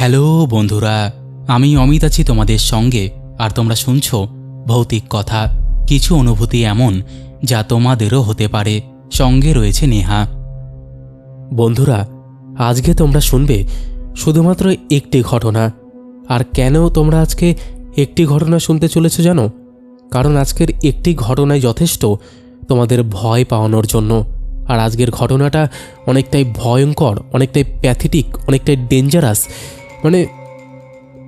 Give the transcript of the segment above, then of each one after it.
Hello বন্ধুরা, আমি অমিত আছি তোমাদের সঙ্গে। আর তোমরা শুনছো ভৌতিক কথা, কিছু অনুভূতি এমন যা তোমাদেরও হতে পারে। সঙ্গে রয়েছে নেহা। বন্ধুরা, আজকে তোমরা শুনবে শুধুমাত্র একটি ঘটনা। আর কেন তোমরা আজকে একটি ঘটনা শুনতে চলেছো জানো? কারণ আজকের একটি ঘটনায় যথেষ্ট তোমাদের ভয় পাওয়ানোর জন্য। আর আজকের ঘটনাটা অনেকটাই ভয়ঙ্কর, অনেকটাই প্যাথেটিক, অনেকটাই ডেঞ্জারাস মানে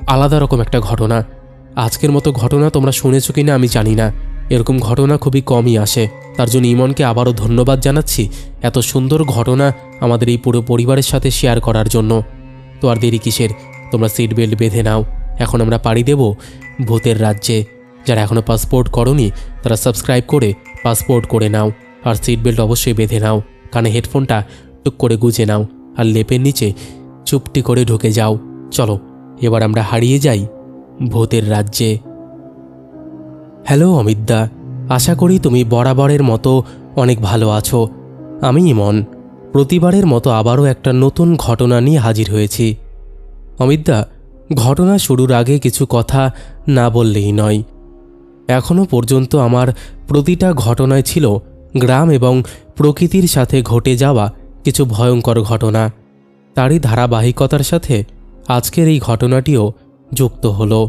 আলাদা রকম একটা ঘটনা। আজকের মতো ঘটনা তোমরা শুনেছো কিনা আমি জানি না। এরকম ঘটনা খুবই কমই আসে। তার জন্য ইমনকে আবারও ধন্যবাদ জানাচ্ছি এত সুন্দর ঘটনা আমাদের এই পুরো পরিবারের সাথে শেয়ার করার জন্য। তো আর দেরি কিসের? তোমরা সিট বেল্ট বেঁধে নাও। এখন আমরা পাড়ি দেব ভূতের রাজ্যে। যারা এখনও পাসপোর্ট করনি, তারা সাবস্ক্রাইব করে পাসপোর্ট করে নাও। আর সিট বেল্ট অবশ্যই বেঁধে নাও। কানে হেডফোনটা টুক করে গুজে নাও। আর লেপের নিচে চুপটি করে ঢুকে যাও। চলো, এবার আমরা হারিয়ে যাই ভূতের রাজ্যে। হ্যালো, অমিতদা, আশা করি তুমি বরাবরের মতো অনেক ভালো আছো। আমি ইমন, প্রতিবারের মতো আবারও একটা নতুন ঘটনা নিয়ে হাজির হয়েছি। অমিতদা, ঘটনা শুরুর আগে কিছু কথা না বললেই নয়। এখনও পর্যন্ত আমার প্রতিটা ঘটনায় ছিল গ্রাম এবং প্রকৃতির সাথে ঘটে যাওয়া কিছু ভয়ঙ্কর ঘটনা। তারই ধারাবাহিকতার সাথে আজকের এই ঘটনাটিও যুক্ত হলো।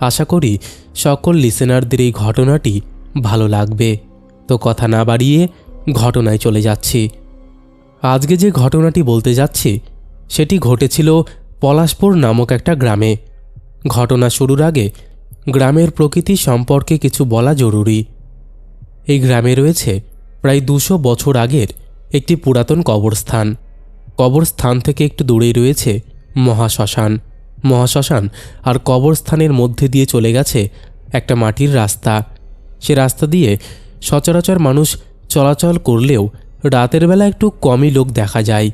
আশা করি সকল লিসেনারদের এই ঘটনাটি ভালো লাগবে। তো কথা না বাড়িয়ে ঘটনায় চলে যাচ্ছি। আজকে যে ঘটনাটি বলতে যাচ্ছি, সেটি ঘটেছিল পলাশপুর নামক একটা গ্রামে। ঘটনা শুরুর আগে গ্রামের প্রকৃতি সম্পর্কে কিছু বলা জরুরি। এই গ্রামে রয়েছে প্রায় দুশো বছর আগের একটি পুরাতন কবরস্থান। কবরস্থান থেকে একটু দূরেই রয়েছে মহাশ্মশান। মহাশ্মশান, আর কবরস্থানের মধ্যে দিয়ে চলে গেছে একটা মাটির রাস্তা। সে রাস্তা দিয়ে সচরাচর মানুষ চলাচল করলেও রাতের বেলা একটু কমই লোক দেখা যায়।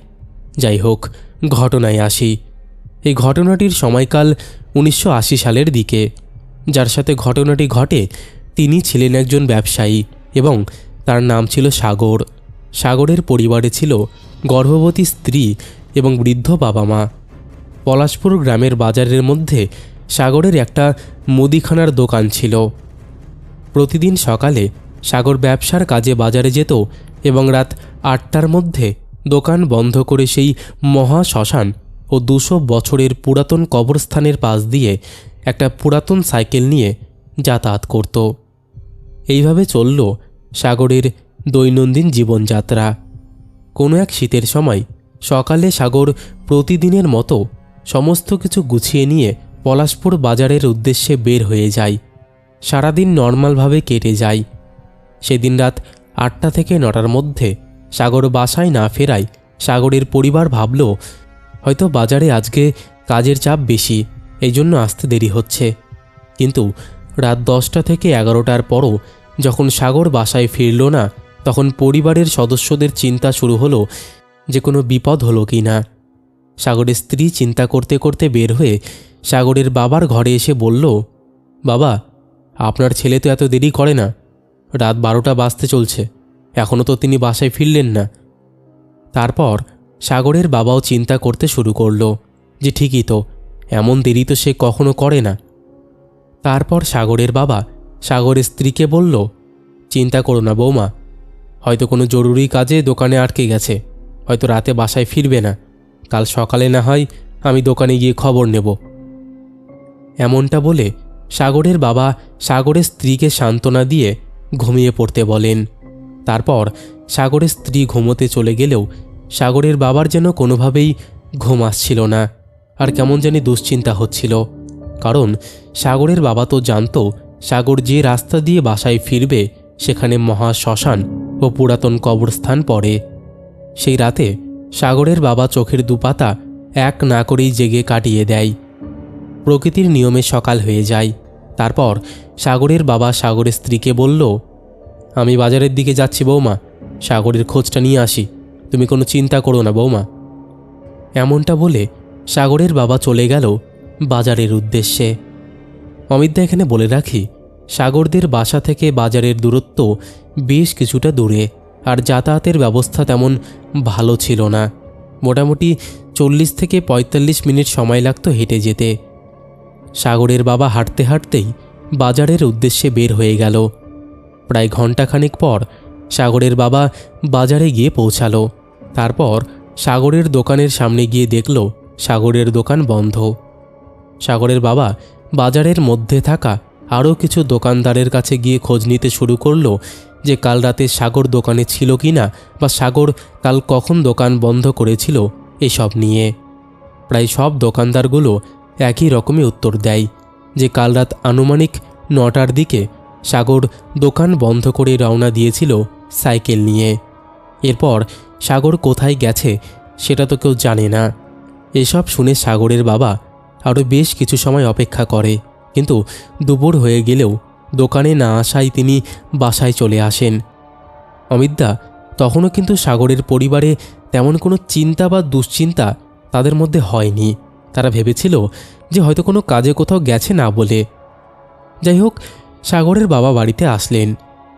যাই হোক, ঘটনায় আসি। এই ঘটনাটির সময়কাল উনিশশো আশি সালের দিকে। যার সাথে ঘটনাটি ঘটে, তিনি ছিলেন একজন ব্যবসায়ী এবং তার নাম ছিল সাগর। সাগরের পরিবারে ছিল গর্ভবতী স্ত্রী এবং বৃদ্ধ বাবা মা পলাশপুর গ্রামের বাজারের মধ্যে সাগরের একটা মুদিখানার দোকান ছিল। প্রতিদিন সকালে সাগর ব্যবসার কাজে বাজারে যেত এবং রাত আটটার মধ্যে দোকান বন্ধ করে সেই মহা শ্মশান ও দুশো বছরের পুরাতন কবরস্থানের পাশ দিয়ে একটা পুরাতন সাইকেল নিয়ে যাতায়াত করত। এইভাবে চলল সাগরের দৈনন্দিন জীবনযাত্রা। কোনো এক শীতের সময় সকালে সাগর প্রতিদিনের মতো সমস্ত কিছু গুছিয়ে নিয়ে পলাশপুর বাজারের উদ্দেশ্যে বের হয়ে যায় সারাদিন নর্মালভাবে কেটে যায় সেদিন রাত আটটা থেকে নটার মধ্যে সাগর বাসায় না ফেরায় সাগরের পরিবার ভাবল, হয়তো বাজারে আজকে কাজের চাপ বেশি এই জন্য আসতে দেরি হচ্ছে। কিন্তু রাত দশটা থেকে এগারোটার পরও যখন সাগর বাসায় ফিরল না, তখন পরিবারের সদস্যদের চিন্তা শুরু হলো যে কোনো বিপদ হলো কি না। সাগরের স্ত্রী চিন্তা করতে করতে বের হয়ে সাগরের বাবার ঘরে এসে বলল, বাবা, আপনার ছেলে তো এত দেরি করে না। রাত বারোটা বাজতে চলছে। এখনও তো তিনি বাসায় ফিরলেন না। তারপর সাগরের বাবাও চিন্তা করতে শুরু করল যে ঠিকই তো, এমন দেরি তো সে কখনো করে না। তারপর সাগরের বাবা সাগরের স্ত্রীকে বলল, চিন্তা করো না বৌমা, হয়তো কোনো জরুরি কাজে দোকানে আটকে গেছে। হয়তো রাতে বাসায় ফিরবে না। কাল সকালে না হয় আমি দোকানে গিয়ে খবর নেব। এমনটা বলে সাগরের বাবা সাগরের স্ত্রীকে সান্ত্বনা দিয়ে ঘুমিয়ে পড়তে বলেন। তারপর সাগরের স্ত্রী ঘুমোতে চলে গেলেও সাগরের বাবার যেন কোনোভাবেই ঘুম আসছিল না আর কেমন জানি দুশ্চিন্তা হচ্ছিল। কারণ সাগরের বাবা তো জানতো সাগর যে রাস্তা দিয়ে বাসায় ফিরবে সেখানে মহা শ্মশান ও পুরাতন কবরস্থান পড়ে। সেই রাতে সাগরের বাবা চোখের দুপাতা এক না করেই জেগে কাটিয়ে দেয়। প্রকৃতির নিয়মে সকাল হয়ে যায়। তারপর সাগরের বাবা সাগরের স্ত্রীকে বলল, আমি বাজারের দিকে যাচ্ছি বৌমা, সাগরের খোঁজটা নিয়ে আসি। তুমি কোনো চিন্তা করো না বৌমা। এমনটা বলে সাগরের বাবা চলে গেল বাজারের উদ্দেশ্যে। অমিতদা এখানে বলে রাখি, সাগরদের বাসা থেকে বাজারের দূরত্ব বেশ কিছুটা দূরে। আর যাতায়াতের ব্যবস্থা তেমন ভালো ছিল না। মোটামুটি চল্লিশ থেকে পঁয়তাল্লিশ মিনিট সময় লাগতো হেঁটে যেতে। সাগরের বাবা হাঁটতে হাঁটতেই বাজারের উদ্দেশ্যে বের হয়ে গেল। প্রায় ঘন্টাখানেক পর সাগরের বাবা বাজারে গিয়ে পৌঁছালো। তারপর সাগরের দোকানের সামনে গিয়ে দেখল সাগরের দোকান বন্ধ। সাগরের বাবা বাজারের মধ্যে থাকা আরও কিছু দোকানদারের কাছে গিয়ে খোঁজ নিতে শুরু করল যে কাল রাতে সাগর দোকানে ছিল কি না বা সাগর কাল কখন দোকান বন্ধ করেছিল, এসব নিয়ে। প্রায় সব দোকানদারগুলো একই রকমই উত্তর দেয় যে কাল রাত আনুমানিক নটার দিকে সাগর দোকান বন্ধ করে রওনা দিয়েছিল সাইকেল নিয়ে। এরপর সাগর কোথায় গেছে সেটা তো কেউ জানে না। এসব শুনে সাগরের বাবা আরও বেশ কিছু সময় অপেক্ষা করে, কিন্তু দুপুর হয়ে গেলেও দোকানে না আসায় তিনি বাসায় চলে আসেন। অমিতদা, তখনও কিন্তু সাগরের পরিবারে তেমন কোনো চিন্তা বা দুশ্চিন্তা তাদের মধ্যে হয়নি। তারা ভেবেছিল যে হয়তো কোনো কাজে কোথাও গেছে না বলে। যাই হোক, সাগরের বাবা বাড়িতে আসলেন।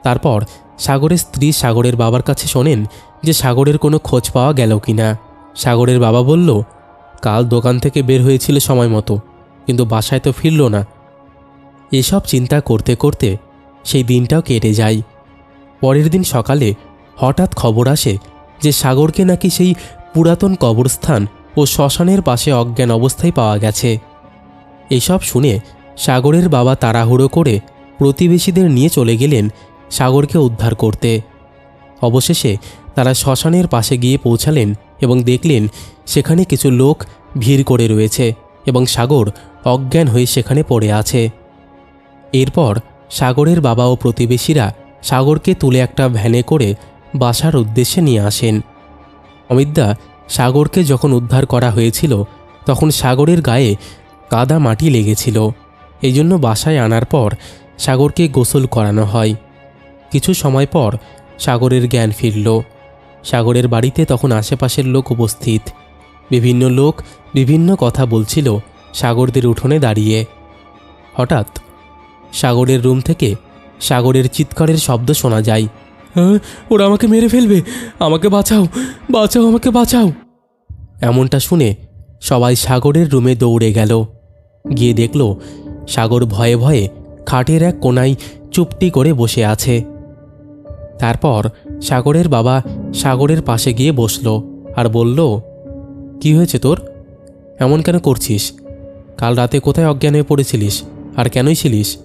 তারপর সাগরের স্ত্রী সাগরের বাবার কাছে শোনেন যে সাগরের কোনো খোঁজ পাওয়া গেল কি না সাগরের বাবা বলল, কাল দোকান থেকে বের হয়েছিল সময় মতো, কিন্তু বাসায় তো ফিরল না। এসব চিন্তা করতে করতে সেই দিনটাও কেটে যায়। পরের দিন সকালে হঠাৎ খবর আসে যে সাগরকে নাকি সেই পুরাতন কবরস্থান ও শ্মশানের পাশে অজ্ঞান অবস্থায় পাওয়া গেছে। এসব শুনে সাগরের বাবা তাড়াহুড়ো করে প্রতিবেশীদের নিয়ে চলে গেলেন সাগরকে উদ্ধার করতে। অবশেষে তারা শ্মশানের পাশে গিয়ে পৌঁছালেন এবং দেখলেন সেখানে কিছু লোক ভিড় করে রয়েছে এবং সাগর অজ্ঞান হয়ে সেখানে পড়ে আছে। এরপর সাগরের বাবা ও প্রতিবেশীরা সাগরকে তুলে একটা ভ্যানে করে বাসার উদ্দেশ্যে নিয়ে আসেন। অমিতদা সাগরকে যখন উদ্ধার করা হয়েছিল, তখন সাগরের গায়ে কাদা মাটি লেগেছিল। এই জন্য বাসায় আনার পর সাগরকে গোসল করানো হয়। কিছু সময় পর সাগরের জ্ঞান ফিরল। সাগরের বাড়িতে তখন আশেপাশের লোক উপস্থিত। বিভিন্ন লোক বিভিন্ন কথা বলছিল সাগরদের উঠোনে দাঁড়িয়ে। হঠাৎ সাগরের রুম থেকে সাগরের চিৎকারের শব্দ শোনা যায়। "আহ, ওরা আমাকে মেরে ফেলবে। আমাকে বাঁচাও বাঁচাও আমাকে বাঁচাও। এমনটা শুনে সবাই সাগরের রুমে দৌড়ে গেল। গিয়ে দেখল সাগর ভয়ে ভয়ে খাটের এক কোনায় চুপটি করে বসে আছে। তারপর সাগরের বাবা সাগরের পাশে গিয়ে বসল আর বলল কি হয়েছে তোর? এমন কেন করছিস? কাল রাতে কোথায় অজ্ঞান হয়ে পড়েছিলিস? আর কেনই ছিলিস?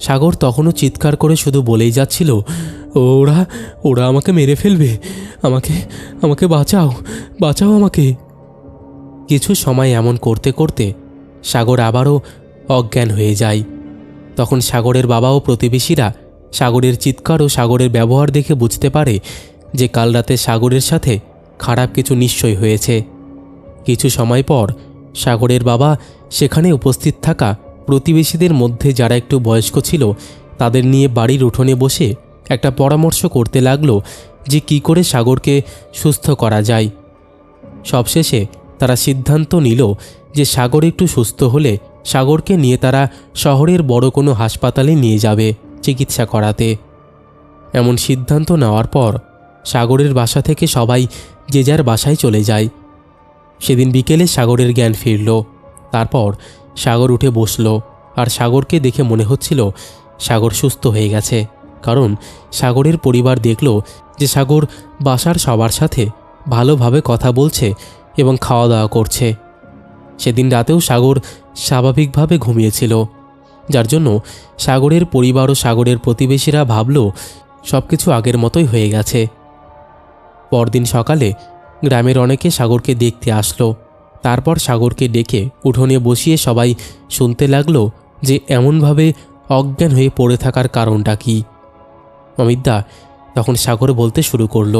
সাগর তখনও চিৎকার করে শুধু বলেই যাচ্ছিল, ওরা ওরা আমাকে মেরে ফেলবে। আমাকে আমাকে বাঁচাও বাঁচাও আমাকে। কিছু সময় এমন করতে করতে সাগর আবারও অজ্ঞান হয়ে যায়। তখন সাগরের বাবা ও প্রতিবেশীরা সাগরের চিৎকার ও সাগরের ব্যবহার দেখে বুঝতে পারে যে কাল রাতে সাগরের সাথে খারাপ কিছু নিশ্চয় হয়েছে। কিছু সময় পর সাগরের বাবা সেখানে উপস্থিত থাকা প্রতিবেশীদের মধ্যে যারা একটু বয়স্ক ছিল, তাদের নিয়ে বাড়ির উঠোনে বসে একটা পরামর্শ করতে লাগল যে কি করে সাগরকে সুস্থ করা যায়। সবশেষে তারা সিদ্ধান্ত নিল যে সাগর একটু সুস্থ হলে সাগরকে নিয়ে তারা শহরের বড় কোনো হাসপাতালে নিয়ে যাবে চিকিৎসা করাতে। এমন সিদ্ধান্ত নেওয়ার পর সাগরের বাসা থেকে সবাই যে যার বাসায় চলে যায়। সেদিন বিকেলে সাগরের জ্ঞান ফিরল। তারপর সাগর উঠে বসল, আর সাগরকে দেখে মনে হচ্ছিল সাগর সুস্থ হয়ে গেছে। কারণ সাগরের পরিবার দেখল যে সাগর বাসার সবার সাথে ভালোভাবে কথা বলছে এবং খাওয়া দাওয়া করছে। সেদিন রাতেও সাগর স্বাভাবিকভাবে ঘুমিয়েছিল, যার জন্য সাগরের পরিবার ও সাগরের প্রতিবেশীরা ভাবল সব কিছু আগের মতোই হয়ে গেছে। পরদিন সকালে গ্রামের অনেকে সাগরকে দেখতে আসলো। তারপর সাগরকে ডেকে উঠোনে বসিয়ে সবাই শুনতে লাগল যে এমনভাবে অজ্ঞান হয়ে পড়ে থাকার কারণটা কি। অমিতদা তখন সাগর বলতে শুরু করল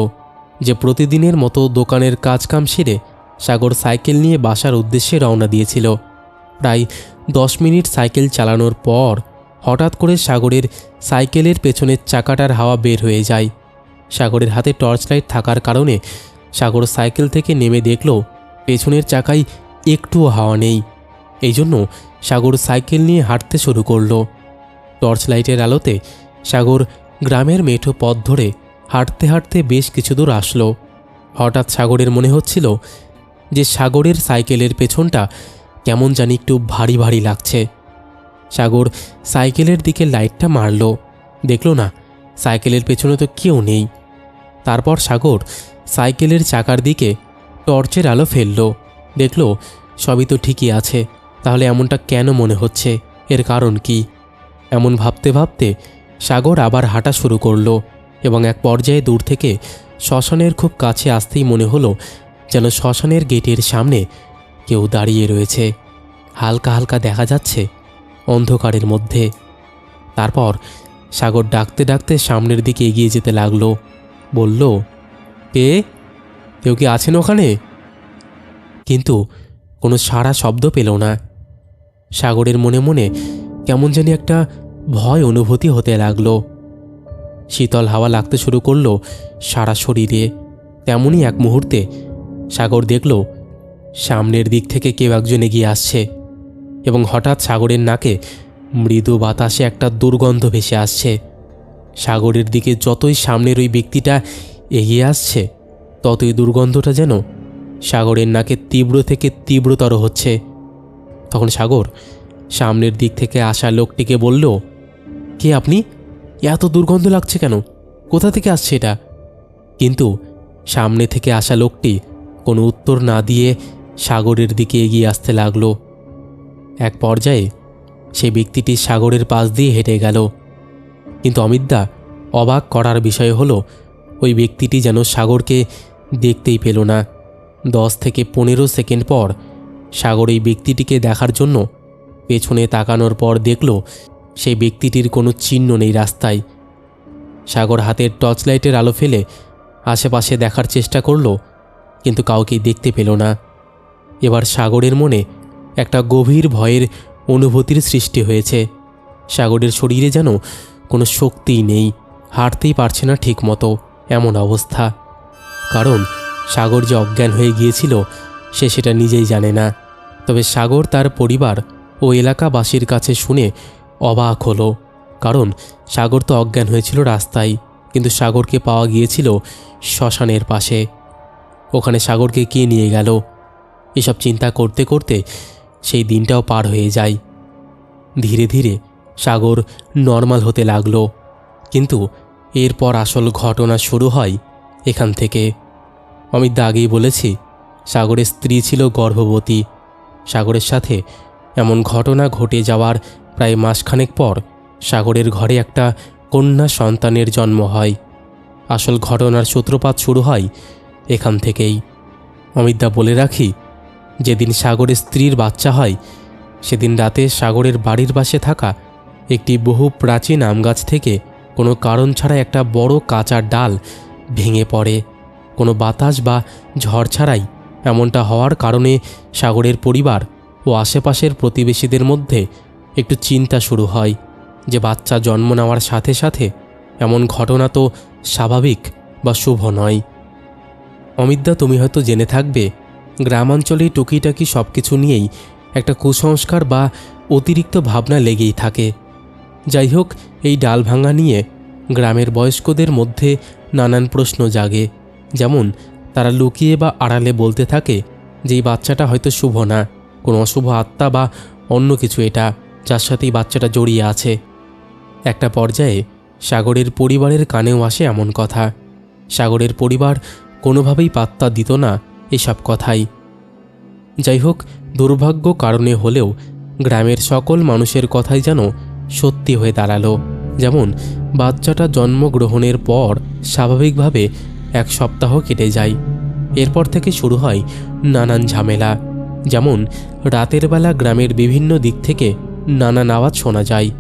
যে প্রতিদিনের মতো দোকানের কাজকাম সেরে সাগর সাইকেল নিয়ে বাসার উদ্দেশ্যে রওনা দিয়েছিল। প্রায় দশ মিনিট সাইকেল চালানোর পর হঠাৎ করে সাগরের সাইকেলের পেছনের চাকাটার হাওয়া বের হয়ে যায়। সাগরের হাতে টর্চ লাইট থাকার কারণে সাগর সাইকেল থেকে নেমে দেখল পেছনের চাকায় একটুও হাওয়া নেই। এই জন্য সাগর সাইকেল নিয়ে হাঁটতে শুরু করল। টর্চ লাইটের আলোতে সাগর গ্রামের মেঠো পথ ধরে হাঁটতে হাঁটতে বেশ কিছু দূর আসলো। হঠাৎ সাগরের মনে হচ্ছিল যে সাগরের সাইকেলের পেছনটা কেমন জানি একটু ভারী ভারী লাগছে। সাগর সাইকেলের দিকে লাইটটা মারল। দেখল না, সাইকেলের পেছনে তো কেউ নেই। তারপর সাগর সাইকেলের চাকার দিকে টর্চের আলো ফেলল। দেখল, সবই তো ঠিকই আছে। তাহলে এমনটা কেন মনে হচ্ছে? এর কারণ কি? এমন ভাবতে ভাবতে সাগর আবার হাঁটা শুরু করল এবং এক পর্যায়ে দূর থেকে শ্মশানের খুব কাছে আসতেই মনে হলো যেন শ্মশানের গেটের সামনে কেউ দাঁড়িয়ে রয়েছে। হালকা হালকা দেখা যাচ্ছে অন্ধকারের মধ্যে। তারপর সাগর ডাকতে ডাকতে সামনের দিকে এগিয়ে যেতে লাগল। বলল, কে? কেউ কি আছেন ওখানে? কিন্তু কোনো সাড়া শব্দ পেল না। সাগরের মনে মনে কেমন জানি একটা ভয় অনুভূতি হতে লাগল। শীতল হাওয়া লাগতে শুরু করল সারা শরীরে। তেমনই এক মুহূর্তে সাগর দেখল সামনের দিক থেকে কেউ একজন এগিয়ে আসছে এবং হঠাৎ সাগরের নাকে মৃদু বাতাসে একটা দুর্গন্ধ ভেসে আসছে। সাগরের দিকে যতই সামনের ওই ব্যক্তিটা এগিয়ে আসছে ততই দুর্গন্ধটা যেন সাগরের নাকে তীব্র থেকে তীব্রতর হচ্ছে। তখন সাগর সামনের দিক থেকে আসা লোকটিকে বলল, কে আপনি? এত দুর্গন্ধ লাগছে কেন? কোথা থেকে আসছে এটা? কিন্তু সামনে থেকে আসা লোকটি কোনো উত্তর না দিয়ে সাগরের দিকে এগিয়ে আসতে লাগল। এক পর্যায়ে সে ব্যক্তিটি সাগরের পাশ দিয়ে হেঁটে গেল। কিন্তু অমিতদা অবাক করার বিষয় হলো, ওই ব্যক্তিটি যেন সাগরকে দেখতেই পেল না। দশ থেকে পনেরো সেকেন্ড পর সাগর এই ব্যক্তিটিকে দেখার জন্য পেছনে তাকানোর পর দেখল সেই ব্যক্তিটির কোনো চিহ্ন নেই রাস্তায়। সাগর হাতের টর্চ লাইটের আলো ফেলে আশেপাশে দেখার চেষ্টা করল, কিন্তু কাউকেই দেখতে পেল না। এবার সাগরের মনে একটা গভীর ভয়ের অনুভূতির সৃষ্টি হয়েছে। সাগরের শরীরে যেন কোনো শক্তিই নেই, হাঁটতেই পারছে না ঠিক মতো এমন অবস্থা। কারণ সাগর যে অজ্ঞান হয়ে গিয়েছিল, সে সেটা নিজেই জানে না। তবে সাগর তার পরিবার ও এলাকাবাসীর কাছে শুনে অবাক হলো, কারণ সাগর তো অজ্ঞান হয়েছিল রাস্তায়, কিন্তু সাগরকে পাওয়া গিয়েছিল শ্মশানের পাশে। ওখানে সাগরকে কে নিয়ে গেল? এসব চিন্তা করতে করতে সেই দিনটাও পার হয়ে যায়। ধীরে ধীরে সাগর নর্মাল হতে লাগল, কিন্তু এরপর আসল ঘটনা শুরু হয় এখান থেকে। আমি আগেই বলেছি, সাগরের স্ত্রী ছিল গর্ভবতী। সাগরের সাথে এমন ঘটনা ঘটে যাওয়ার প্রায় মাসখানেক পর সাগরের ঘরে একটা কন্যা সন্তানের জন্ম হয়। আসল ঘটনার সূত্রপাত শুরু হয় এখান থেকেই। অমিতদা বলে রাখি, যেদিন সাগরের স্ত্রীর বাচ্চা হয়, সেদিন রাতে সাগরের বাড়ির পাশে থাকা একটি বহু প্রাচীন আম গাছ থেকে কোনো কারণ ছাড়া একটা বড় কাঁচা ডাল ভেঙে পড়ে। কোনো বাতাস বা ঝড় ছাড়াই এমনটা হওয়ার কারণে সাগরের পরিবার ও আশেপাশের প্রতিবেশীদের মধ্যে একটু চিন্তা শুরু হয় যে বাচ্চা জন্ম নেওয়ার সাথে সাথে এমন ঘটনা তো স্বাভাবিক বা শুভ নয়। অমিতদা, তুমি হয়তো জেনে থাকবে, গ্রামাঞ্চলে টুকিটাকি সব কিছু নিয়েই একটা কুসংস্কার বা অতিরিক্ত ভাবনা লেগেই থাকে। যাই হোক, এই ডাল ভাঙা নিয়ে গ্রামের বয়স্কদের মধ্যে নানান প্রশ্ন জাগে। যেমন, তারা লুকিয়ে বা আড়ালে বলতে থাকে যে, এই বাচ্চাটা হয়তো শুভ না। কোনো অশুভ আত্মা বা অন্য কিছু এটা, যার সাথেই বাচ্চাটা জড়িয়ে আছে। একটা পর্যায়ে সাগরের পরিবারের কানেও আসে এমন কথা। সাগরের পরিবার কোনোভাবেই পাত্তা দিত না এসব কথাই। যাই হোক, দুর্ভাগ্য কারণে হলেও গ্রামের সকল মানুষের কথাই যেন সত্যি হয়ে দাঁড়াল। যেমন, বাচ্চাটা জন্মগ্রহণের পর স্বাভাবিকভাবে এক সপ্তাহ কেটে যায়। এরপর থেকে শুরু হয় নানান ঝামেলা। যেমন, রাতের বেলা গ্রামের বিভিন্ন দিক থেকে নানান আওয়াজ শোনা যায়।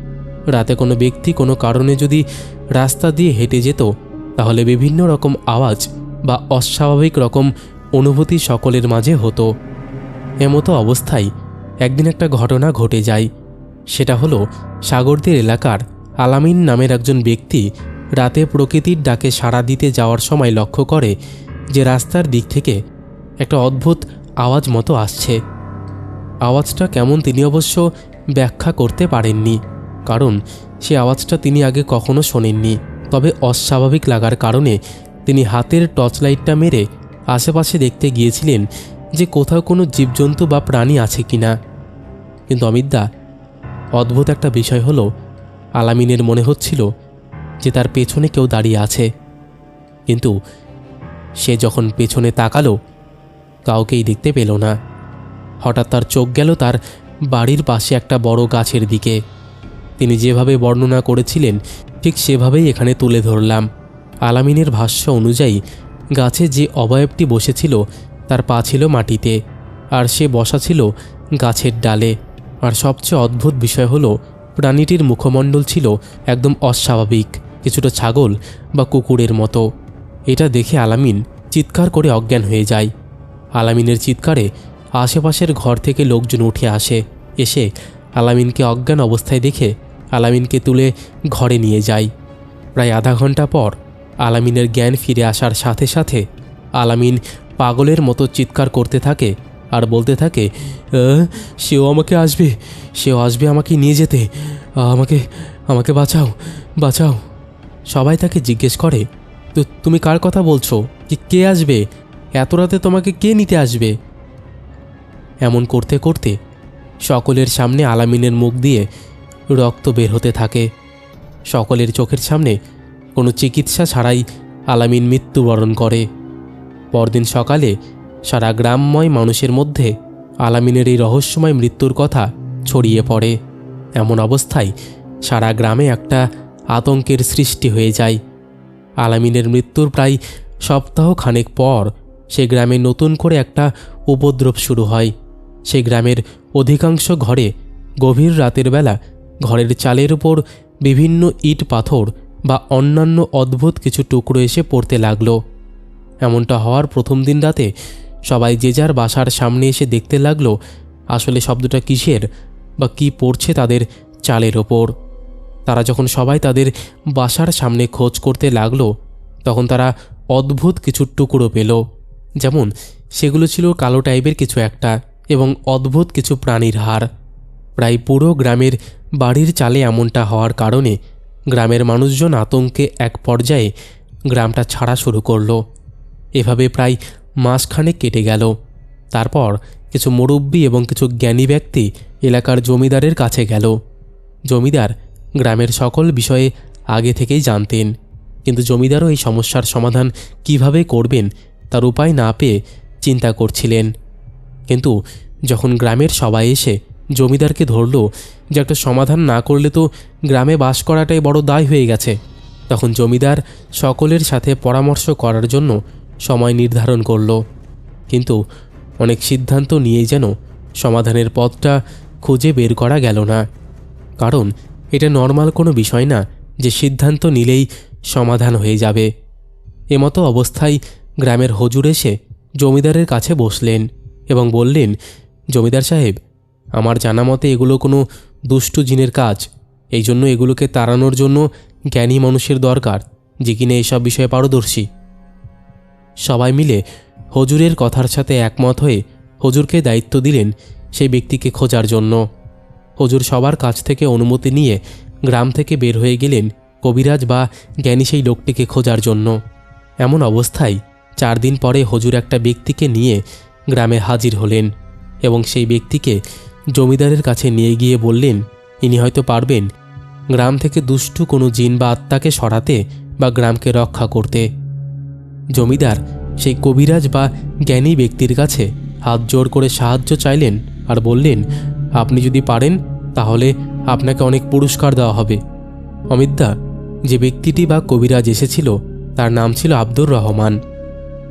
রাতে কোনো ব্যক্তি কোনো কারণে যদি রাস্তা দিয়ে হেঁটে যেত, তাহলে বিভিন্ন রকম আওয়াজ বা অস্বাভাবিক রকম অনুভূতি সকলের মাঝে হতো। এমতো অবস্থায় একদিন একটা ঘটনা ঘটে যায়। সেটা হলো সাগরদের এলাকার আলামিন নামের একজন ব্যক্তি রাতে প্রকৃতির ডাকে সাড়া দিতে যাওয়ার সময় লক্ষ্য করে যে রাস্তার দিক থেকে একটা অদ্ভুত আওয়াজ মতো আসছে। আওয়াজটা কেমন তিনি অবশ্য ব্যাখ্যা করতে পারেননি, কারণ সে আওয়াজটা তিনি আগে কখনো শোনেননি। তবে অস্বাভাবিক লাগার কারণে তিনি হাতের টর্চ লাইটটা মেরে আশেপাশে দেখতে গিয়েছিলেন যে কোথাও কোনো জীবজন্তু বা প্রাণী আছে কিনা। কিন্তু অমিতদা, অদ্ভুত একটা বিষয় হলো আলামিনের মনে হচ্ছিল যে তার পেছনে কেউ দাঁড়িয়ে আছে। কিন্তু সে যখন পেছনে তাকালো, কাউকেই দেখতে পেল না। হঠাৎ তার চোখ গেল তার বাড়ির পাশে একটা বড় গাছের দিকে। তিনি যেভাবে বর্ণনা করেছিলেন, ঠিক সেভাবেই এখানে তুলে ধরলাম। আলামিনের ভাষ্য অনুযায়ী, গাছে যে অবয়বটি বসেছিল, তার পা ছিল মাটিতে, আর সে বসা ছিল গাছের ডালে। আর সবচেয়ে অদ্ভুত বিষয় হলো প্রাণীটির মুখমণ্ডল ছিল একদম অস্বাভাবিক, কিছুটা ছাগল বা কুকুরের মতো। এটা দেখে আলামিন চিৎকার করে অজ্ঞান হয়ে যায়। আলামিনের চিৎকারে আশেপাশের ঘর থেকে লোকজন উঠে আসে। এসে আলামিনকে অজ্ঞান অবস্থায় দেখে আলামিনকে তুলে ঘরে নিয়ে যায়। প্রায় আধা ঘণ্টা পর আলামিনের জ্ঞান ফিরে আসার সাথে সাথে আলামিন পাগলের মতো চিৎকার করতে থাকে আর বলতে থাকে সেও আমাকে আসবে, সেও আসবে আমাকে নিয়ে যেতে। আমাকে আমাকে বাঁচাও বাঁচাও। সবাই তাকে জিজ্ঞেস করে, তো তুমি কার কথা বলছো? যে কে আসবে? এত রাতে তোমাকে কে নিতে আসবে? এমন করতে করতে সকলের সামনে আলামিনের মুখ দিয়ে রক্ত বের হতে থাকে। সকলের চোখের সামনে কোনো চিকিৎসা ছাড়াই আলামিন মৃত্যুবরণ করে। পরদিন সকালে সারা গ্রামময় মানুষের মধ্যে আলামিনের এই রহস্যময় মৃত্যুর কথা ছড়িয়ে পড়ে। এমন অবস্থায় সারা গ্রামে একটা আতঙ্কের সৃষ্টি হয়ে যায়। আলামিনের মৃত্যুর প্রায় সপ্তাহ খানেক পর সে গ্রামে নতুন করে একটা উপদ্রব শুরু হয়। সে গ্রামের অধিকাংশ ঘরে গভীর রাতের বেলা ঘরের চালের উপর বিভিন্ন ইট পাথর বা অন্যান্য অদ্ভুত কিছু টুকরো এসে পড়তে লাগল। এমনটা হওয়ার প্রথম দিন রাতে সবাই যে যার বাসার সামনে এসে দেখতে লাগল, আসলে শব্দটা কিসের বা কি পড়ছে তাদের চালের ওপর। তারা যখন সবাই তাদের বাসার সামনে খোঁজ করতে লাগল, তখন তারা অদ্ভুত কিছু টুকরো পেল। যেমন, সেগুলো ছিল কালো টাইপের কিছু একটা এবং অদ্ভুত কিছু প্রাণীর হাড়। প্রায় পুরো গ্রামের বাড়ির চালে এমনটা হওয়ার কারণে গ্রামের মানুষজন আতঙ্কে এক পর্যায়ে গ্রামটা ছাড়া শুরু করল। এভাবে প্রায় মাসখানেক কেটে গেল। তারপর কিছু মুরব্বী এবং কিছু জ্ঞানী ব্যক্তি এলাকার জমিদারের কাছে গেল। জমিদার গ্রামের সকল বিষয়ে আগে থেকেই জানতেন। কিন্তু জমিদারও এই সমস্যার সমাধান কীভাবে করবেন তার উপায় না পেয়ে চিন্তা করছিলেন। কিন্তু যখন গ্রামের সবাই এসে জমিদারকে ধরল যে একটা সমাধান না করলে তো গ্রামে বাস করাটাই বড় দায় হয়ে গেছে, তখন জমিদার সকলের সাথে পরামর্শ করার জন্য সময় নির্ধারণ করল। কিন্তু অনেক সিদ্ধান্ত নিয়ে যেন সমাধানের পথটা খুঁজে বের করা গেল না। কারণ এটা নর্মাল কোনো বিষয় না যে সিদ্ধান্ত নিলেই সমাধান হয়ে যাবে। এমতো অবস্থায় গ্রামের হজুর এসে জমিদারের কাছে বসলেন এবং বললেন, জমিদার সাহেব, আমার জানা মতে এগুলো কোনো দুষ্টু জিনের কাজ। এই জন্য এগুলোকে তাড়ানোর জন্য জ্ঞানী মানুষের দরকার, যে কিনা এসব বিষয়ে পারদর্শী। সবাই মিলে হজুরের কথার সাথে একমত হয়ে হজুরকে দায়িত্ব দিলেন সেই ব্যক্তিকে খোঁজার জন্য। হজুর সবার কাছ থেকে অনুমতি নিয়ে গ্রাম থেকে বের হয়ে গেলেন কবিরাজ বা জ্ঞানী সেই লোকটিকে খোঁজার জন্য। এমন অবস্থায় চার দিন পরে হজুর একটা ব্যক্তিকে নিয়ে গ্রামে হাজির হলেন এবং সেই ব্যক্তিকে জমিদারের কাছে নিয়ে গিয়ে বললেন, ইনি হয়তো পারবেন গ্রাম থেকে দুষ্টু কোনো জিন বা আত্মাকে সরাতে বা গ্রামকে রক্ষা করতে। জমিদার, সেই কবিরাজ বা জ্ঞানী ব্যক্তির কাছে হাত জোর করে সাহায্য চাইলেন আর বললেন, আপনি যদি পারেন, তাহলে আপনাকে অনেক পুরস্কার দেওয়া হবে। অমিতদা যে ব্যক্তিটি বা কবিরাজ এসেছিল, তার নাম ছিল আব্দুর রহমান।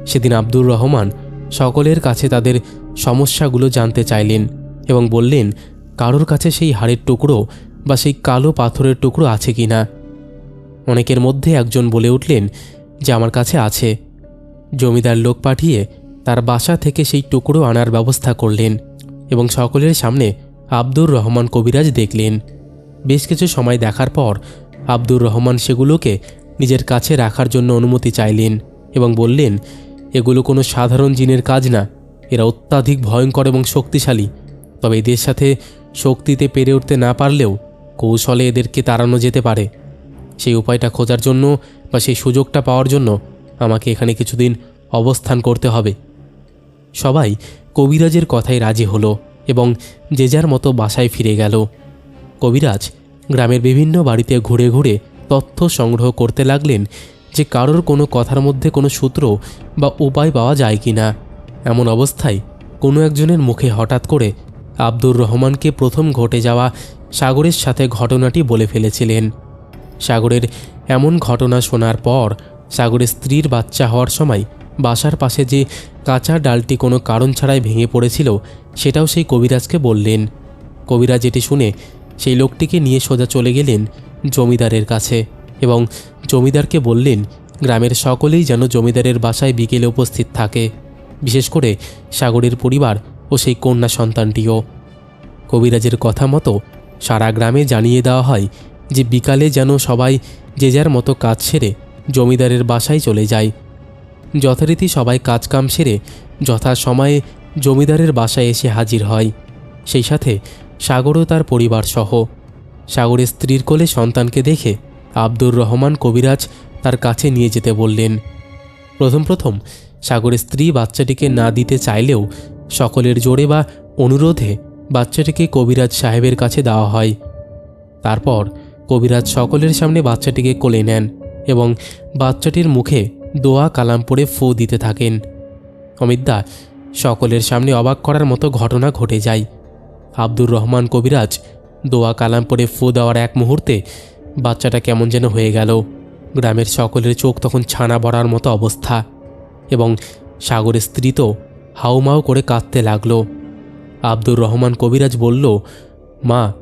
সেদিন আব্দুর রহমান সকলের কাছে তাদের সমস্যাগুলো জানতে চাইলেন এবং বললেন, কারোর কাছে সেই হাড়ের টুকরো বা সেই কালো পাথরের টুকরো আছে কি না অনেকের মধ্যে একজন বলে উঠলেন যে আমার কাছে আছে। জমিদার লোক পাঠিয়ে তার বাসা থেকে সেই টুকরো আনার ব্যবস্থা করলেন এবং সকলের সামনে আব্দুর রহমান কবিরাজ দেখলেন। বেশ কিছু সময় দেখার পর আব্দুর রহমান সেগুলোকে নিজের কাছে রাখার জন্য অনুমতি চাইলেন এবং বললেন, এগুলো কোনো সাধারণ জিনের কাজ না। এরা অত্যাধিক ভয়ঙ্কর এবং শক্তিশালী। তবে এদের সাথে শক্তিতে পেরে উঠতে না পারলেও কৌশলে এদেরকে তাড়ানো যেতে পারে। সেই উপায়টা খোঁজার জন্য বা সেই সুযোগটা পাওয়ার জন্য আমাকে এখানে কিছুদিন অবস্থান করতে হবে। সবাই কবিরাজের কথায় রাজি হলো এবং যে যার মতো বাসায় ফিরে গেল। কবিরাজ গ্রামের বিভিন্ন বাড়িতে ঘুরে ঘুরে তথ্য সংগ্রহ করতে লাগলেন যে কারোর কোনো কথার মধ্যে কোনো সূত্র বা উপায় পাওয়া যায় কি না। এমন অবস্থায় কোনো একজনের মুখে হঠাৎ করে আব্দুর রহমানকে প্রথম ঘটে যাওয়া সাগরের সাথে ঘটনাটি বলে ফেলেছিলেন। সাগরের এমন ঘটনা শোনার পর সাগরের স্ত্রীর বাচ্চা হওয়ার সময় বাসার পাশে যে কাঁচা ডালটি কোনো কারণ ছাড়াই ভেঙে পড়েছিল, সেটাও সেই কবিরাজকে বললেন। কবিরাজ এটি শুনে সেই লোকটিকে নিয়ে সোজা চলে গেলেন জমিদারের কাছে এবং জমিদারকে বললেন, গ্রামের সকলেই যেন জমিদারের বাসায় বিকেলে উপস্থিত থাকে, বিশেষ করে সাগরের পরিবার ও সেই কন্যা সন্তানটিও। কবিরাজের কথা মতো সারা গ্রামে জানিয়ে দেওয়া হয় যে বিকালে যেন সবাই যে যার মতো কাজ সেরে, জমিদারের বাসায় চলে যায়। যথারীতি সবাই কাজকাম সেরে, যথা সময়ে জমিদারের বাসায় এসে হাজির হয়। সেই সাথে সাগরও তার পরিবার সহ। সাগরের স্ত্রীর কোলে সন্তানকে দেখে আব্দুর রহমান কবিরাজ তার কাছে নিয়ে যেতে বললেন, প্রথম প্রথম সাগরের স্ত্রী বাচ্চাটিকে না দিতে চাইলেও সকলের জোরে বা অনুরোধে বাচ্চাটিকে কবিরাজ সাহেবের কাছে দেওয়া হয়। তারপর কবিরাজ সকলের সামনে বাচ্চাটিকে কোলে নেন এবং বাচ্চাটির মুখে দোয়া কালাম পড়ে ফু দিতে থাকেন। অমিতদা সকলের সামনে অবাক করার মতো ঘটনা ঘটে যায়। আব্দুর রহমান কবিরাজ দোয়া কালাম পড়ে ফু দেওয়ার এক মুহূর্তে বাচ্চাটা কেমন যেন হয়ে গেল। গ্রামের সকলের চোখ তখন ছানা বড়ার মতো অবস্থা এবং সাগরের স্ত্রী তো হাউমাউ করে কাঁদতে লাগল। আব্দুর রহমান কবিরাজ বলল, মা,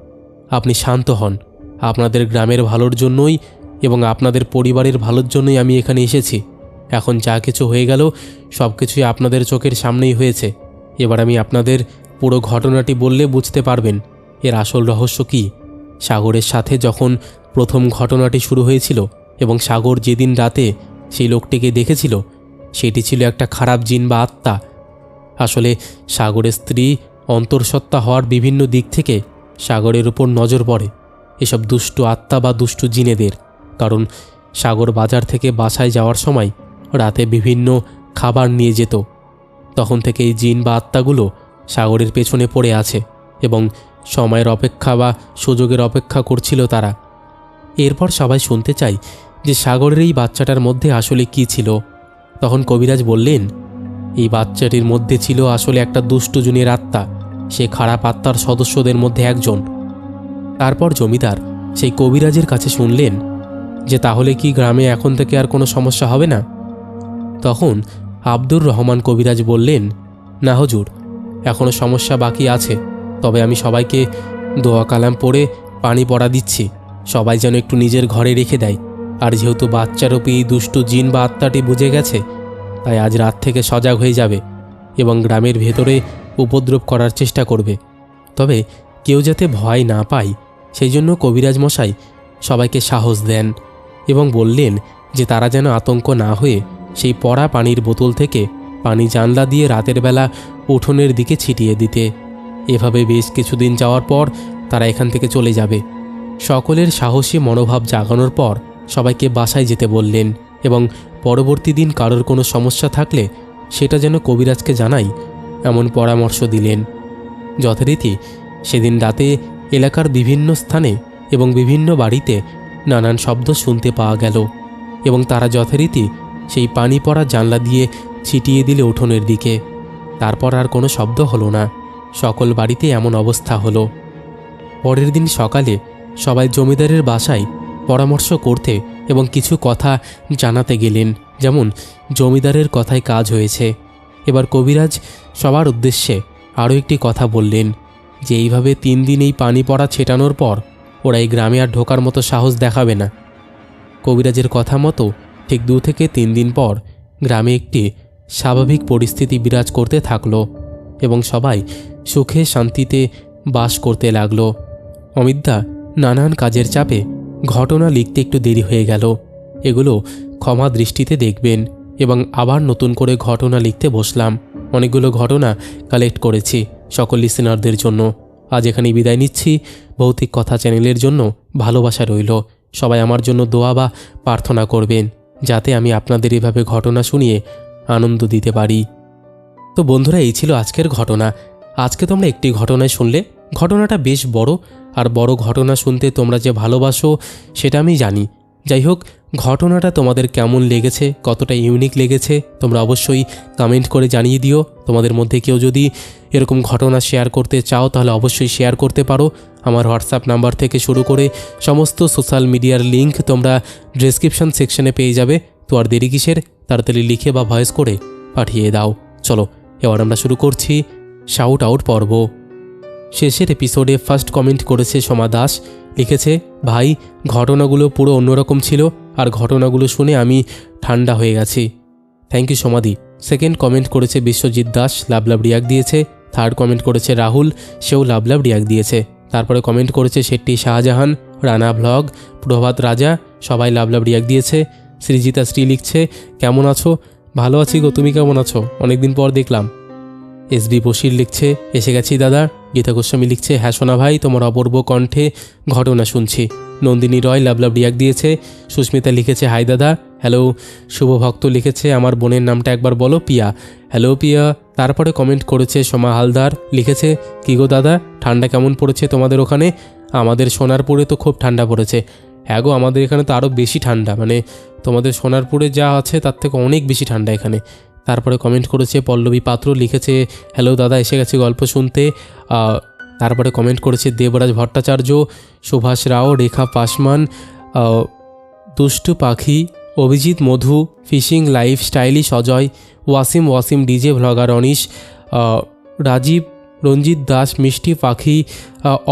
আপনি শান্ত হন। আপনাদের গ্রামের ভালোর জন্যই এবং আপনাদের পরিবারের ভালোর জন্যই আমি এখানে এসেছি। এখন যা কিছু হয়ে গেল, সব কিছুই আপনাদের চোখের সামনেই হয়েছে। এবার আমি আপনাদের পুরো ঘটনাটি বললে বুঝতে পারবেন। এর আসল রহস্য কী? সাগরের সাথে যখন প্রথম ঘটনাটি শুরু হয়েছিল এবং সাগর যেদিন রাতে সেই লোকটিকে দেখেছিল, সেটি ছিল একটা খারাপ জিন বা আত্মা। আসলে সাগরের স্ত্রী অন্তর্সত্ত্বা হওয়ার বিভিন্ন দিক থেকে সাগরের উপর নজর পড়ে। এসব দুষ্টু আত্মা বা দুষ্টু জিনেদের। কারণ সাগর বাজার থেকে বাসায় যাওয়ার সময় রাতে বিভিন্ন খাবার নিয়ে যেত। তখন থেকে এই জিন বা আত্মাগুলো সাগরের পেছনে পড়ে আছে এবং সময়ের অপেক্ষা বা সুযোগের অপেক্ষা করছিল তারা। এরপর সবাই শুনতে চাই যে সাগরের এই বাচ্চাটার মধ্যে আসলে কি ছিল। তখন কবিরাজ বললেন, এই বাচ্চাটির মধ্যে ছিল আসলে একটা দুষ্টু জুনের আত্মা। সে খারাপ আত্মার সদস্যদের মধ্যে একজন। তারপর জমিদার সেই কবিরাজের কাছে শুনলেন যে তাহলে কি গ্রামে এখন থেকে আর কোনো সমস্যা হবে না? তখন আব্দুর রহমান কবিরাজ বললেন, না হজুর এখনও সমস্যা বাকি আছে, তবে আমি সবাইকে দোয়া কালাম পড়ে পানি পড়া দিচ্ছি। সবাই যেন একটু নিজের ঘরে রেখে দেয়। আর যেহেতু বাচ্চারূপী দুষ্টু জিন বা আত্মাটি বুঝে গেছে, তাই আজ রাত থেকে সজাগ হয়ে যাবে এবং গ্রামের ভেতরে উপদ্রব করার চেষ্টা করবে। তবে কেউ যাতে ভয় না পায় সেই জন্য কবিরাজ মশাই সবাইকে সাহস দেন এবং বললেন যে তারা যেন আতঙ্ক না হয়ে সেই পড়া পানির বোতল থেকে পানি জানলা দিয়ে রাতের বেলা উঠোনের দিকে ছিটিয়ে দিতে। এভাবে বেশ কিছুদিন যাওয়ার পর তারা এখান থেকে চলে যাবে। সকলের সাহসী মনোভাব জাগানোর পর সবাইকে বাসায় যেতে বললেন এবং পরবর্তী দিন কারোর কোনো সমস্যা থাকলে সেটা যেন কবিরাজকে জানাই এমন পরামর্শ দিলেন। যথারীতি সেদিন রাতে এলাকার বিভিন্ন স্থানে এবং বিভিন্ন বাড়িতে নানান শব্দ শুনতে পাওয়া গেল এবং তারা যথারীতি সেই পানি পড়া জানলা দিয়ে ছিটিয়ে দিলে উঠোনের দিকে। তারপর আর কোনো শব্দ হলো না। সকল বাড়িতে এমন অবস্থা হলো। পরের দিন সকালে সবাই জমিদারের বাসায় পরামর্শ করতে এবং কিছু কথা জানাতে গেলেন। যেমন, জমিদারের কথায় কাজ হয়েছে। এবার কবিরাজ সবার উদ্দেশ্যে আরও একটি কথা বললেন। যে এইভাবে তিন দিন এই পানি পড়া ছেটানোর পর ওরা এই গ্রামে আর ঢোকার মতো সাহস দেখাবে না। কবিরাজের কথা মতো ঠিক দু থেকে তিন দিন পর গ্রামে একটি স্বাভাবিক পরিস্থিতি বিরাজ করতে থাকল এবং সবাই সুখে শান্তিতে বাস করতে লাগল। অমিতদা নানান কাজের চাপে ঘটনা লিখতে একটু দেরি হয়ে গেল। এগুলো ক্ষমা দৃষ্টিতে দেখবেন এবং আবার নতুন করে ঘটনা লিখতে বসলাম। অনেকগুলো ঘটনা কালেক্ট করেছি। সকল লিসেনারদের জন্য। আজ এখানে বিদায় নিচ্ছি। ভৌতিক কথা চ্যানেলের জন্য ভালোবাসা রইল। সবাই আমার জন্য দোয়া বা প্রার্থনা করবেন, যাতে আমি আপনাদের এভাবে ঘটনা শুনিয়ে আনন্দ দিতে পারি। তো বন্ধুরা, এই ছিল আজকের ঘটনা। আজকে তোমরা একটি ঘটনায় শুনলে ঘটনাটা বেশ বড়, আর বড় ঘটনা শুনতে তোমরা যে ভালোবাসো, সেটা আমি জানি। যাই হোক ঘটনাটা তোমাদের কেমন লেগেছে? কতটা ইউনিক লেগেছে? তোমরা অবশ্যই কমেন্ট করে জানিয়ে দিও। তোমাদের মধ্যে কেউ যদি এরকম ঘটনা শেয়ার করতে চাও, তাহলে অবশ্যই শেয়ার করতে পারো। আমার হোয়াটসঅ্যাপ নাম্বার থেকে শুরু করে সমস্ত সোশ্যাল মিডিয়ার লিঙ্ক তোমরা ডেসক্রিপশন সেকশনে পেয়ে যাবে। তো আর দেরি কিসের? তাড়াতাড়ি লিখে বা ভয়েস করে পাঠিয়ে দাও। চলো, এবার আমরা শুরু করছি শাউট আউট পর্ব। শেষের এপিসোডে ফার্স্ট কমেন্ট করেছে সোমা দাস। লিখেছে, ভাই, ঘটনাগুলো পুরো অন্যরকম ছিল আর ঘটনাগুলো শুনে আমি ঠান্ডা হয়ে গেছি। থ্যাংক ইউ সোমাদি। সেকেন্ড কমেন্ট করেছে বিশ্বজিৎ দাস, লাভ লাভ রিয়াক দিয়েছে। থার্ড কমেন্ট করেছে রাহুল, সেও লাভ লাভ রিয়াক দিয়েছে। তারপরে কমেন্ট করেছে শেট্টি শাহজাহান, রানা ব্লগ প্রভাত রাজা, সবাই লাভ লাভ রিয়াক দিয়েছে। সৃজিতা শ্রী লিখছে, কেমন আছো? ভালো আছি গো, তুমি কেমন আছো? অনেকদিন পর দেখলাম। এস বি বশির লিখছে, এসে গেছি দাদা। গীতা গোস্বামী লিখছে হ্যাঁ সোনা ভাই, তোমার অপূর্ব কণ্ঠে ঘটনা শুনছি। নন্দিনী রয়, লাভ লাভ রিয়াক দিয়েছে। সুস্মিতা লিখেছে, হাই দাদা। হ্যালো। শুভ ভক্ত লিখেছে, আমার বোনের নামটা একবার বলো, পিয়া। হ্যালো, পিয়া। তারপরে কমেন্ট করেছে, সোমা হালদার। লিখেছে, কি গো দাদা, ঠান্ডা কেমন পড়েছে তোমাদের ওখানে? আমাদের সোনারপুরে তো খুব ঠান্ডা পড়েছে। হ্যাঁ গো, আমাদের এখানে তো আরও বেশি ঠান্ডা। মানে তোমাদের সোনারপুরে যা আছে, তার থেকে অনেক বেশি ঠান্ডা এখানে। তারপরে কমেন্ট করেছে পল্লবী পাত্র, লিখেছে হ্যালো দাদা, এসে গেছে গল্প শুনতে। তারপরে কমেন্ট করেছে দেবরাজ ভট্টাচার্য, সুভাষ রাও, রেখা পাসমান দুষ্টু পাখি, Abhijit Madhu, fishing life stylish Ajay, Wasim Wasim DJ vlogger Anish Rajib Ranjit Das, মিষ্টি পাখি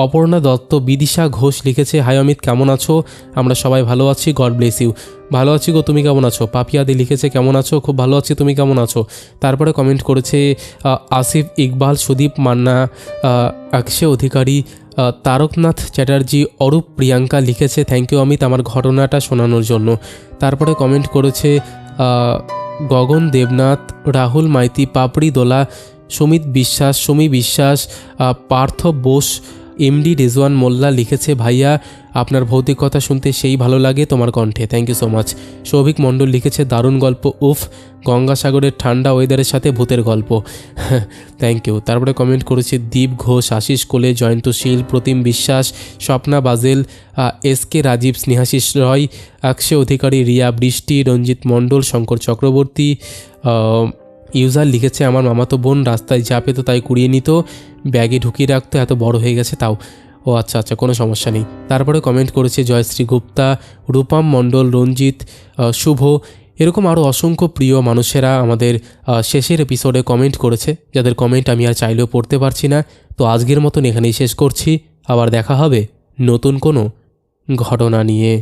অপর্ণা দত্ত, বিদিশা ঘোষ লিখেছে, হাই অমিত, কেমন আছো? আমরা সবাই ভালো আছি, গড ব্লেস ইউ। ভালো আছি গো, তুমি কেমন আছো? পাপিয়াদি লিখেছে, কেমন আছো? খুব ভালো আছি, তুমি কেমন আছো? তারপরে কমেন্ট করেছে আসিফ ইকবাল, সুদীপ মান্না অক্ষয় অধিকারী তারকনাথ চ্যাটার্জি, অরূপ প্রিয়াঙ্কা লিখেছে থ্যাংক ইউ অমিত, আমার ঘটনাটা শোনানোর জন্য। তারপরে কমেন্ট করেছে গগন দেবনাথ, রাহুল মাইতি, পাপড়ি দোলা সুমিত বিশ্বাস, সুমি বিশ্বাস পার্থ বোস এমডি রেজওয়ান মোল্লা লিখেছে, ভাইয়া, আপনার ভৌতিক কথা শুনতে সেই ভালো লাগে তোমার কণ্ঠে। Thank you so much Souvik Mondal লিখেছে, দারুণ গল্প, উফ, গঙ্গাসাগরের ঠান্ডা ওয়েদারের সাথে ভূতের গল্প। থ্যাংক ইউ তারপরে কমেন্ট করেছে, দীপ ঘোষ, আশিস কোলে Jayanta Shil Pratim Biswas, Swapna Bajel S K Rajib, Snehasish Roy, Akshay Adhikari, Riya Brishti, Ranjit Mondal, Shankar Chakraborty user লিখেছে, আমার মামাতো বোন রাস্তায় যা পেতো তাই কুড়িয়ে নিত, ব্যাগে ঢুকিয়ে রাখতো, এত বড় হয়ে গেছে তাও। ও আচ্ছা আচ্ছা কোনো সমস্যা নেই। তারপরে কমেন্ট করেছে, জয়শ্রী গুপ্তা, রূপম মণ্ডল, রঞ্জিত শুভ। এরকম আরও অসংখ্য প্রিয় মানুষেরা আমাদের শেষের এপিসোডে কমেন্ট করেছে, যাদের কমেন্ট আমি আর চাইলেও পড়তে পারছি না। তো আজকের মতন এখানেই শেষ করছি। আবার দেখা হবে নতুন কোনো ঘটনা নিয়ে।